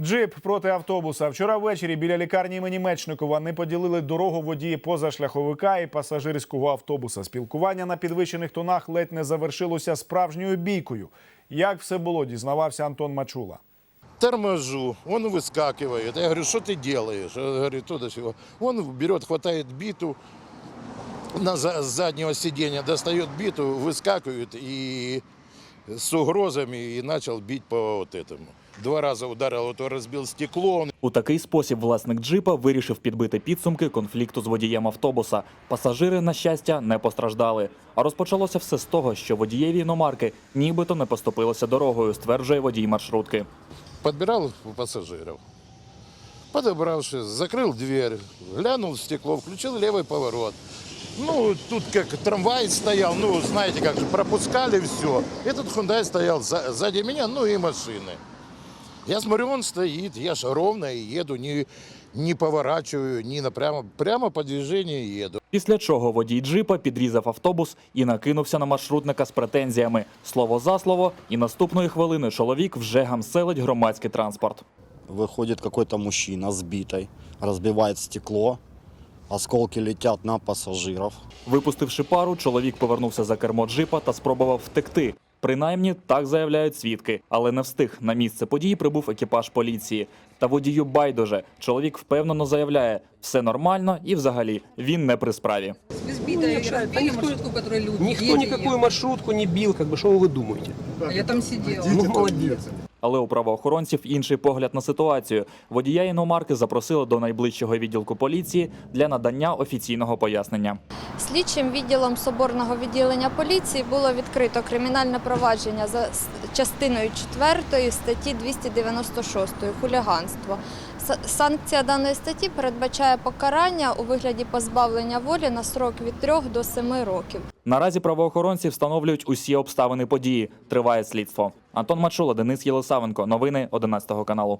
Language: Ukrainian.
Джип проти автобуса. Вчора ввечері біля лікарні імені Мечникова не поділили дорогу водії позашляховика і пасажирського автобуса. Спілкування на підвищених тонах ледь не завершилося справжньою бійкою. Як все було, дізнавався Антон Мачула. Торможу, он выскакивает. Я говорю, что ты делаешь? Он говорит, туда сего. Он берет, хватает биту на за- с заднего сиденья, достает биту, выскакивает и с угрозами и начал бить по вот этому. Два раза ударил, вот он разбил стекло, он У такий спосіб власник джипа вирішив підбити підсумки конфлікту з водієм автобуса. Пасажири, на щастя, не постраждали. А розпочалося все з того, що водієві іномарки нібито не поступилися дорогою, стверджує водій маршрутки. подбирал пассажиров. Подобравшись, закрыл дверь, глянул в стекло, включил левый поворот. Ну, тут как трамвай стоял, ну, знаете, как же, пропускали все. Этот Хундай стоял за- сзади меня, ну и машины. Я смотрю, он стоит, я ж ровно и еду, не, не поворачиваю, не напрямо, прямо по движению еду. Після чого водій джипа підрізав автобус і накинувся на маршрутника з претензіями. Слово за слово, і наступної хвилини чоловік вже гамселить громадський транспорт. Выходит какой-то мужчина с битой, разбивает стекло, осколки летят на пассажиров. Випустивши пару, чоловік повернувся за кермо джипа та спробував втекти. Принаймні так заявляють свідки, але не встиг. На місце події прибув екіпаж поліції. Та водію байдуже. Чоловік впевнено заявляє, все нормально і взагалі він не при справі. Избитая, Ну, и ніхто разбили маршрутку, люди Никто дети никакую маршрутку не бил, как бы, что вы думаете? А Я там сиділа. Ну, молодец. Але у правоохоронців інший погляд на ситуацію. Водія іномарки запросили до найближчого відділку поліції для надання офіційного пояснення. Слідчим відділом соборного відділення поліції було відкрито кримінальне провадження за частиною 4 статті 296 хуліганство. Санкція даної статті передбачає покарання у вигляді позбавлення волі на срок від 3 до 7 років. Наразі правоохоронці встановлюють усі обставини події. Триває слідство. Антон Мачула, Денис Єлисавенко. Новини 11 каналу.